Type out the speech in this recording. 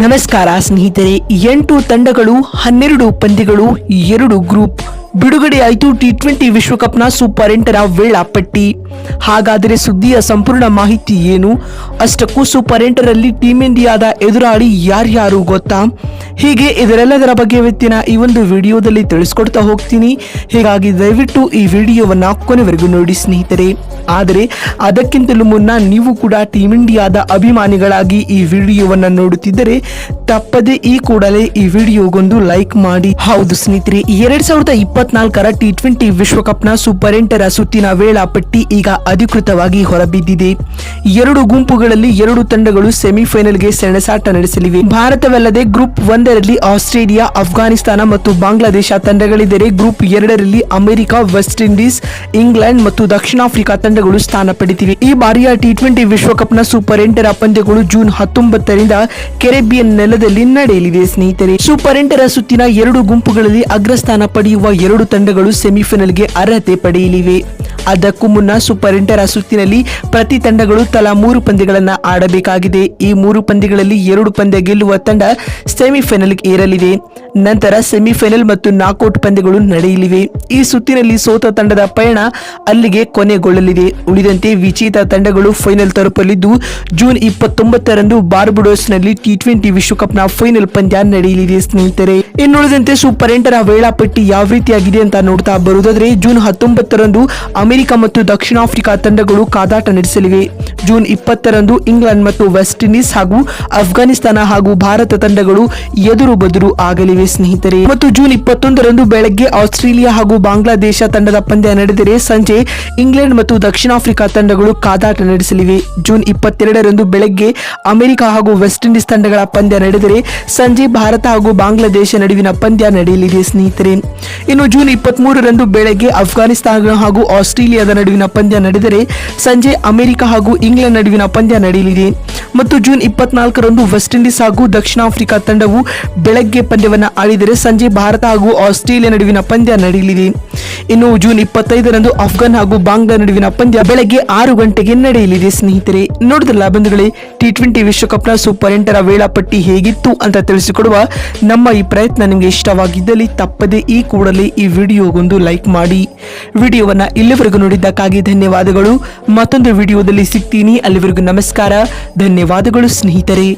ನಮಸ್ಕಾರ ಸ್ನೇಹಿತರೆ, ಎಂಟು ತಂಡಗಳು, ಹನ್ನೆರಡು ಪಂದ್ಯಗಳು, ಎರಡು ಗ್ರೂಪ್. ಬಿಡುಗಡೆ ಆಯಿತು ಟಿ ಟ್ವೆಂಟಿ ವಿಶ್ವಕಪ್ನ ಸೂಪರ್ ಎಂಟರ ವೇಳಾಪಟ್ಟಿ. ಹಾಗಾದರೆ ಸುದ್ದಿಯ ಸಂಪೂರ್ಣ ಮಾಹಿತಿ ಏನು? ಅಷ್ಟಕ್ಕೂ ಸೂಪರ್ ಎಂಟರಲ್ಲಿ ಟೀಮ್ ಇಂಡಿಯಾದ ಎದುರಾಳಿ ಯಾರ್ಯಾರು ಗೊತ್ತಾ? ಹೀಗೆ ಇದರೆಲ್ಲದರ ಬಗ್ಗೆ ಇವತ್ತಿನ ಈ ಒಂದು ವಿಡಿಯೋದಲ್ಲಿ ತಿಳಿಸ್ಕೊಡ್ತಾ ಹೋಗ್ತೀನಿ. ಹೀಗಾಗಿ ದಯವಿಟ್ಟು ಈ ವಿಡಿಯೋವನ್ನು ಕೊನೆವರೆಗೂ ನೋಡಿ ಸ್ನೇಹಿತರೆ. ಆದರೆ ಅದಕ್ಕಿಂತಲೂ ಮುನ್ನ ನೀವು ಕೂಡ ಟೀಮ್ ಇಂಡಿಯಾದ ಅಭಿಮಾನಿಗಳಾಗಿ ಈ ವಿಡಿಯೋವನ್ನು ನೋಡುತ್ತಿದ್ದರೆ ತಪ್ಪದೆ ಈ ಕೂಡಲೇ ಈ ವಿಡಿಯೋಗೊಂದು ಲೈಕ್ ಮಾಡಿ. ಹೌದು ಸ್ನೇಹಿತರೆ, ಎರಡ್ ಸಾವಿರದ ಇಪ್ಪತ್ನಾಲ್ಕರ ಟಿ ಟ್ವೆಂಟಿ ವಿಶ್ವಕಪ್ನ ಸೂಪರ್ ಎಂಟರ ಸುತ್ತಿನ ವೇಳಾಪಟ್ಟಿ ಈಗ ಅಧಿಕೃತವಾಗಿ ಹೊರಬಿದ್ದಿದೆ. ಎರಡು ಗುಂಪುಗಳಲ್ಲಿ ಎರಡು ತಂಡಗಳು ಸೆಮಿಫೈನಲ್ಗೆ ಸೆಣಸಾಟ ನಡೆಸಲಿವೆ. ಭಾರತವಲ್ಲದೆ ಗ್ರೂಪ್ ಒಂದರಲ್ಲಿ ಆಸ್ಟ್ರೇಲಿಯಾ, ಅಫ್ಘಾನಿಸ್ತಾನ ಮತ್ತು ಬಾಂಗ್ಲಾದೇಶ ತಂಡಗಳಿದ್ದರೆ ಗ್ರೂಪ್ ಎರಡರಲ್ಲಿ ಅಮೆರಿಕ ವೆಸ್ಟ್ ಇಂಡೀಸ್ ಇಂಗ್ಲೆಂಡ್ ಮತ್ತು ದಕ್ಷಿಣ ಆಫ್ರಿಕಾ ತಂಡಗಳು ಸ್ಥಾನ ಪಡೆದಿವೆ. ಈ ಬಾರಿಯ ಟಿ ಟ್ವೆಂಟಿ ವಿಶ್ವಕಪ್ನ ಸೂಪರ್ ಎಂಟರ ಪಂದ್ಯಗಳು ಜೂನ್ ಹತ್ತೊಂಬತ್ತರಿಂದ ಕೆರೆಬಿಯನ್ ನೆಲದಲ್ಲಿ ನಡೆಯಲಿದೆ ಸ್ನೇಹಿತರೆ. ಸೂಪರ್ ಎಂಟರ ಸುತ್ತಿನ ಎರಡು ಗುಂಪುಗಳಲ್ಲಿ ಅಗ್ರಸ್ಥಾನ ಪಡೆಯುವ ಎರಡು ತಂಡಗಳು ಸೆಮಿಫೈನಲ್ಗೆ ಅರ್ಹತೆ ಪಡೆಯಲಿವೆ. ಅದಕ್ಕೂ ಮುನ್ನ ಸೂಪರ್ ಇಂಟರ್ ಸುತ್ತಿನಲ್ಲಿ ಪ್ರತಿ ತಂಡಗಳು ತಲಾ ಮೂರು ಪಂದ್ಯಗಳನ್ನು ಆಡಬೇಕಾಗಿದೆ. ಈ ಮೂರು ಪಂದ್ಯಗಳಲ್ಲಿ ಎರಡು ಪಂದ್ಯ ಗೆಲ್ಲುವ ತಂಡ ಸೆಮಿಫೈನಲ್ಗೆ ಏರಲಿದೆ. ನಂತರ ಸೆಮಿಫೈನಲ್ ಮತ್ತು ನಾಕೌಟ್ ಪಂದ್ಯಗಳು ನಡೆಯಲಿವೆ. ಈ ಸುತ್ತಿನಲ್ಲಿ ಸೋತ ತಂಡದ ಪಯಣ ಅಲ್ಲಿಗೆ ಕೊನೆಗೊಳ್ಳಲಿದೆ. ಉಳಿದಂತೆ ವಿಜೇತ ತಂಡಗಳು ಫೈನಲ್ ತಲುಪಲಿದ್ದು, ಜೂನ್ ಇಪ್ಪತ್ತೊಂಬತ್ತರಂದು ಬಾರ್ಬಡೋಸ್ನಲ್ಲಿ ಟಿ ಟ್ವೆಂಟಿ ವಿಶ್ವಕಪ್ನ ಫೈನಲ್ ಪಂದ್ಯ ನಡೆಯಲಿದೆ ಸ್ನೇಹಿತರೆ. ಇನ್ನುಳಿದಂತೆ ಸೂಪರ್ ಎಂಟರ ವೇಳಾಪಟ್ಟಿ ಯಾವ ರೀತಿಯಾಗಿದೆ ಅಂತ ನೋಡ್ತಾ ಬರುವುದಾದ್ರೆ, ಜೂನ್ ಹತ್ತೊಂಬತ್ತರಂದು ಅಮೆರಿಕ ಮತ್ತು ದಕ್ಷಿಣ ಆಫ್ರಿಕಾ ತಂಡಗಳು ಕಾದಾಟ ನಡೆಸಲಿವೆ. ಜೂನ್ ಇಪ್ಪತ್ತರಂದು ಇಂಗ್ಲೆಂಡ್ ಮತ್ತು ವೆಸ್ಟ್ ಇಂಡೀಸ್ ಹಾಗೂ ಅಫ್ಘಾನಿಸ್ತಾನ ಹಾಗೂ ಭಾರತ ತಂಡಗಳು ಎದುರು ಬದುರು ಆಗಲಿವೆ, ಸ್ನೇಹಿತರೆ. ಮತ್ತು ಜೂನ್ ಇಪ್ಪತ್ತೊಂದರಂದು ಬೆಳಗ್ಗೆ ಆಸ್ಟ್ರೇಲಿಯಾ ಹಾಗೂ ಬಾಂಗ್ಲಾದೇಶ ತಂಡದ ಪಂದ್ಯ ನಡೆದರೆ ಸಂಜೆ ಇಂಗ್ಲೆಂಡ್ ಮತ್ತು ದಕ್ಷಿಣ ಆಫ್ರಿಕಾ ತಂಡಗಳು ಕಾದಾಟ ನಡೆಸಲಿವೆ. ಜೂನ್ ಇಪ್ಪತ್ತೆರಡರಂದು ಬೆಳಗ್ಗೆ ಅಮೆರಿಕ ಹಾಗೂ ವೆಸ್ಟ್ ಇಂಡೀಸ್ ತಂಡಗಳ ಪಂದ್ಯ ನಡೆದರೆ ಸಂಜೆ ಭಾರತ ಹಾಗೂ ಬಾಂಗ್ಲಾದೇಶ ನಡುವಿನ ಪಂದ್ಯ ನಡೆಯಲಿದೆ, ಸ್ನೇಹಿತರೆ. ಇನ್ನು ಜೂನ್ ಇಪ್ಪತ್ತ್ ಮೂರರಂದು ಬೆಳಗ್ಗೆ ಅಫ್ಘಾನಿಸ್ತಾನ ಹಾಗೂ ಆಸ್ಟ್ರೇಲಿಯಾದ ನಡುವಿನ ಪಂದ್ಯ ನಡೆದರೆ ಸಂಜೆ ಅಮೆರಿಕ ಹಾಗೂ ಇಂಗ್ಲೆಂಡ್ ನಡುವಿನ ಪಂದ್ಯ ನಡೆಯಲಿದೆ. ಮತ್ತು ಜೂನ್ ಇಪ್ಪತ್ನಾಲ್ಕರಂದು ವೆಸ್ಟ್ ಇಂಡೀಸ್ ಹಾಗೂ ದಕ್ಷಿಣ ಆಫ್ರಿಕಾ ತಂಡವು ಬೆಳಗ್ಗೆ ಪಂದ್ಯವನ್ನು ಆಡಿದರೆ ಸಂಜೆ ಭಾರತ ಹಾಗೂ ಆಸ್ಟ್ರೇಲಿಯಾ ನಡುವಿನ ಪಂದ್ಯ ನಡೆಯಲಿದೆ. ಇನ್ನು ಜೂನ್ ಇಪ್ಪತ್ತೈದರಂದು ಅಫ್ಘಾನ್ ಹಾಗೂ ಬಾಂಗ್ಲಾ ನಡುವಿನ ಪಂದ್ಯ ಬೆಳಗ್ಗೆ ಆರು ಗಂಟೆಗೆ ನಡೆಯಲಿದೆ ಸ್ನೇಹಿತರೆ. ನೋಡಿದ್ರಲ್ಲ ಬಂಧುಗಳೇ ಟಿ ಟ್ವೆಂಟಿ ವಿಶ್ವಕಪ್ನ ಸೂಪರ್ ಎಂಟರ ವೇಳಾಪಟ್ಟಿ ಹೇಗಿತ್ತು ಅಂತ ತಿಳಿಸಿಕೊಡುವ ನಮ್ಮ ಈ ಪ್ರಯತ್ನ ನಿಮಗೆ ಇಷ್ಟವಾಗಿದ್ದಲ್ಲಿ ತಪ್ಪದೆ ಈ ಕೂಡಲೇ ಈ ವಿಡಿಯೋಗೊಂದು ಲೈಕ್ ಮಾಡಿ. ವಿಡಿಯೋವನ್ನ ಇಲ್ಲಿವರೆಗೂ ನೋಡಿದ್ದಕ್ಕಾಗಿ ಧನ್ಯವಾದಗಳು. ಮತ್ತೊಂದು ವಿಡಿಯೋದಲ್ಲಿ ಸಿಗ್ತೀನಿ. ಅಲ್ಲಿವರೆಗೂ ನಮಸ್ಕಾರ. ಧನ್ಯವಾದಗಳು ಸ್ನೇಹಿತರೆ.